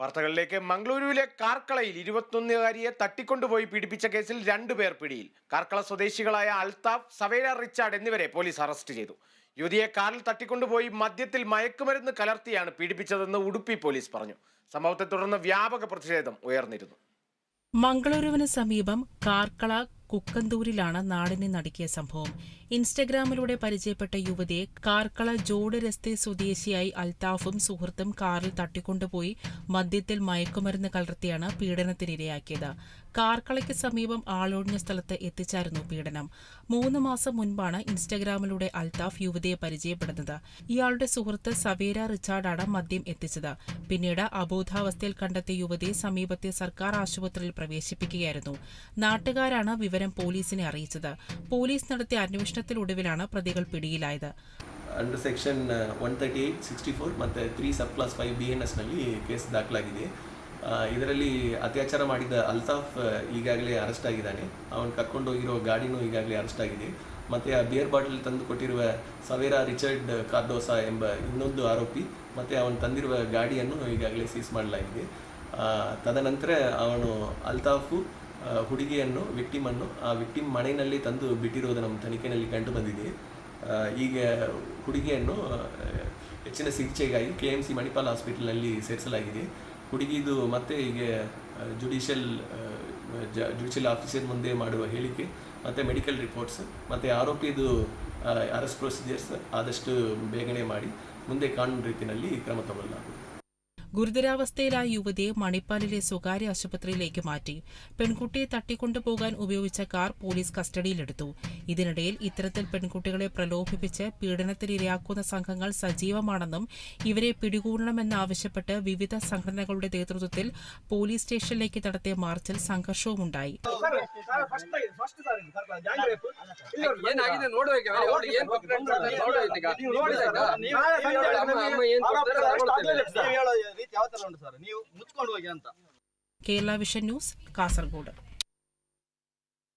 വാർത്തകളിലേക്ക്. മംഗളൂരുവിലെ കാർക്കളയിൽ ഇരുപത്തൊന്നുകാരിയെ തട്ടിക്കൊണ്ടുപോയി പീഡിപ്പിച്ച കേസിൽ രണ്ടുപേർ പിടിയിൽ. കാർക്കള സ്വദേശികളായ അൽതാഫ് സവേര റിച്ചാർഡ് എന്നിവരെ പോലീസ് അറസ്റ്റ് ചെയ്തു. യുവതിയെ കാറിൽ തട്ടിക്കൊണ്ടുപോയി മദ്യത്തിൽ മയക്കുമരുന്ന് കലർത്തിയാണ് പീഡിപ്പിച്ചതെന്ന് ഉടുപ്പി പോലീസ് പറഞ്ഞു. സംഭവത്തെ തുടർന്ന് വ്യാപക പ്രതിഷേധം ഉയർന്നിരുന്നു. മംഗളൂരുവിന് സമീപം കാർക്കള കുക്കന്തൂരിലാണ് നാടിനെ നടുക്കിയ സംഭവം. ഇൻസ്റ്റഗ്രാമിലൂടെ പരിചയപ്പെട്ട യുവതിയെ കാർക്കള ജോഡ് രസ്തെ സ്വദേശിയായി അൽത്താഫും സുഹൃത്തും കാറിൽ തട്ടിക്കൊണ്ടുപോയി മദ്യത്തിൽ മയക്കുമരുന്ന് കലർത്തിയാണ് പീഡനത്തിനിരയാക്കിയത്. കാർക്കളയ്ക്ക് സമീപം ആളൊഴിഞ്ഞ സ്ഥലത്ത് എത്തിച്ചായിരുന്നു പീഡനം. മൂന്ന് മാസം മുൻപാണ് ഇൻസ്റ്റഗ്രാമിലൂടെ അൽത്താഫ് യുവതിയെ പരിചയപ്പെടുന്നത്. ഇയാളുടെ സുഹൃത്ത് സവേര റിച്ചാർഡാണ് മദ്യം എത്തിച്ചത്. പിന്നീട് അബോധാവസ്ഥയിൽ കണ്ടെത്തിയ യുവതിയെ സമീപത്തെ സർക്കാർ ആശുപത്രിയിൽ പ്രവേശിപ്പിക്കുകയായിരുന്നു. നാട്ടുകാരാണ് വിവരം പോലീസിനെ അറിയിച്ചത് പോലീസ് നടത്തിയ അന്വേഷണത്തിലൊടുവിലാണ് പ്രതികൾ പിടിയിലായത് under section one thirty eight sixty four ಮತ್ತು three sub clause five B N ಎಸ್ನಲ್ಲಿ case ದಾಖಲಾಗಿದೆ ಆ, ಇದರಲ್ಲಿ ಅತ್ಯಾಚಾರ ಮಾಡಿದ ಅಲ್ತಾಫ್ ಆ, ಈಗಾಗಲೇ ಅರೆಸ್ಟ್ ಆಗಿದ್ದಾನೆ ಅವನು ಕರ್ಕೊಂಡು ಹೋಗಿರೋ ಗಾಡಿನೂ ಈಗಾಗಲೇ ಅರೆಸ್ಟ್ ಆಗಿದೆ ಮತ್ತು ಆ ಬಿಯರ್ ಬಾಟಲ್ ತಂದು ಕೊಟ್ಟಿರುವ ಸವೇರಾ ರಿಚರ್ಡ್ ಕಾರ್ಡೋಸಾ ಎಂಬ ಇನ್ನೊಂದು ಆರೋಪಿ ಮತ್ತು ಅವನು ತಂದಿರುವ ಗಾಡಿಯನ್ನು ಈಗಾಗಲೇ ಸೀಸ್ ಮಾಡಲಾಗಿದೆ ಆ, ತದನಂತರ ಅವನು ಅಲ್ತಾಫು ಆ, ಹುಡುಗಿಯನ್ನು ವಿಕ್ಟಿಮನ್ನು ಆ ವಿಕ್ಟಿಮ್ ಮನೆಯಲ್ಲಿ ತಂದು ಬಿಟ್ಟಿರೋದು ನಮ್ಮ ತನಿಖೆಯಲ್ಲಿ ಕಂಡು ಬಂದಿದೆ. ಈಗ ಹುಡುಗಿಯನ್ನು ಹೆಚ್ಚಿನ ಚಿಕಿತ್ಸೆಗಾಗಿ ಕೆ ಎಂ ಸಿ ಮಣಿಪಾಲ್ ಹಾಸ್ಪಿಟಲ್ನಲ್ಲಿ ಸೇರಿಸಲಾಗಿದೆ. ಹುಡುಗಿದು ಮತ್ತೆ ಈಗ ಜುಡಿಷಿಯಲ್ ಜುಡಿಷಿಯಲ್ ಆಫೀಸರ್ ಮುಂದೆ ಮಾಡುವ ಹೇಳಿಕೆ, ಮತ್ತು ಮೆಡಿಕಲ್ ರಿಪೋರ್ಟ್ಸ್ ಮತ್ತು ಆರೋಪಿದು ಅರೆಸ್ಟ್ ಪ್ರೊಸೀಜರ್ಸ್ ಆದಷ್ಟು ಬೇಗನೆ ಮಾಡಿ, ಮುಂದೆ ಕಾನೂನು ರೀತಿಯಲ್ಲಿ ಕ್ರಮ ತಗೊಳ್ಳಲಾಗುವುದು ഗുരുതരാവസ്ഥയിലായ യുവതിയെ മണിപ്പാലിലെ സ്വകാര്യ ആശുപത്രിയിലേക്ക് മാറ്റി പെൺകുട്ടിയെ തട്ടിക്കൊണ്ടുപോകാൻ ഉപയോഗിച്ച കാർ പോലീസ് കസ്റ്റഡിയിലെടുത്തു ഇതിനിടയിൽ ഇത്തരത്തിൽ പെൺകുട്ടികളെ പ്രലോഭിപ്പിച്ച് പീഡനത്തിനിരയാക്കുന്ന സംഘങ്ങൾ സജീവമാണെന്നും ഇവരെ പിടികൂടണമെന്നാവശ്യപ്പെട്ട് വിവിധ സംഘടനകളുടെ നേതൃത്വത്തിൽ പോലീസ് സ്റ്റേഷനിലേക്ക് നടത്തിയ മാർച്ചിൽ സംഘർഷവുമുണ്ടായി ಏನಾಗಿದೆ ಯಾವ ತರ ಉಂಟು ಸರ್ ನೀವು ಮುಚ್ಕೊಂಡು ಹೋಗಿ ಅಂತ ಕೇರಳ ವಿಷನ್ ನ್ಯೂಸ್ ಕಾಸರಗೋಡು